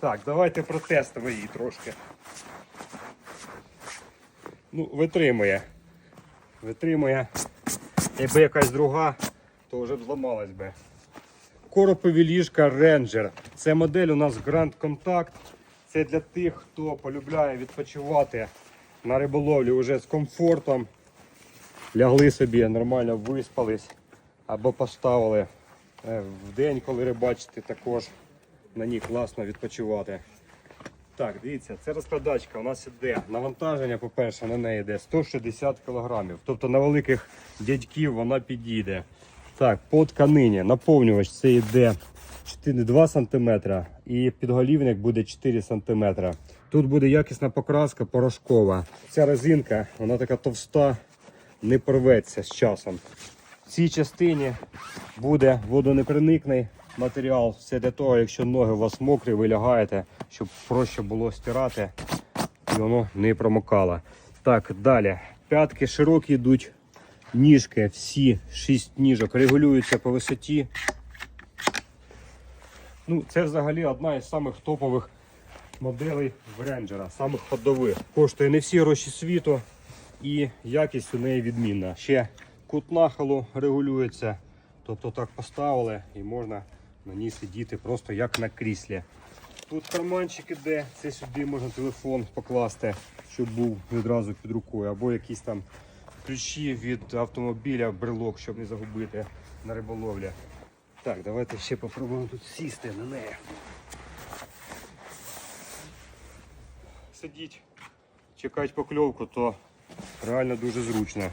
Так, давайте протестимо її трошки. Ну, витримує. Витримує. Якби якась друга, то вже б зламалась би. Коропові ліжка Ranger. Це модель у нас Grand Contact. Це для тих, хто полюбляє відпочивати на риболовлі вже з комфортом. Лягли собі, нормально виспались або поставили е, в день, коли рибачите, також на ній класно відпочивати. Так, дивіться, це розкладачка у нас іде. Навантаження, по-перше, на неї йде 160 кг. Тобто на великих дядьків вона підійде. Так, по тканині наповнювач це йде 2 см і підголівник буде 4 см. Тут буде якісна покраска порошкова. Ця резинка, вона така товста, не порветься з часом. В цій частині буде водонепроникний матеріал. Все для того, якщо ноги у вас мокрі, ви лягаєте, щоб проще було стирати і воно не промокало. Так, далі. П'ятки широкі йдуть, ніжки, всі шість ніжок регулюються по висоті. Ну, це взагалі одна із самих топових моделей в рейнджера, самих ходових. Коштує не всі гроші світу і якість у неї відмінна. Ще кут нахилу регулюється. Тобто так поставили і можна на ній сидіти просто як на кріслі. Тут карманчик іде, це сюди можна телефон покласти, щоб був відразу під рукою, або якісь там ключі від автомобіля, брелок, щоб не загубити на риболовлі. Так, давайте ще попробуємо тут сісти на неї. Сидіть, чекати покльовку, то реально дуже зручно.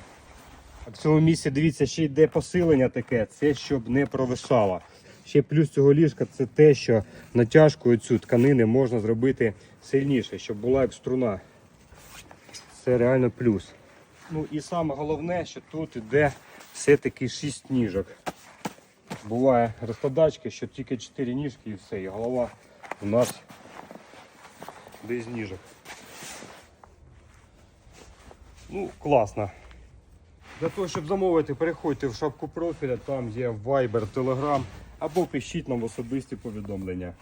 А в цьому місці дивіться, ще йде посилення таке, це щоб не провисало. Ще плюс цього ліжка це те, що натяжкою цю тканини можна зробити сильніше, щоб була як струна. Це реально плюс. Ну і саме головне, що тут іде все-таки 6 ніжок. Буває розкладачки, що тільки 4 ніжки і все, і голова у нас без ніжок. Ну, класно. Для того, щоб замовити, переходьте в шапку профіля, там є Viber, Telegram або пишіть нам особисті повідомлення.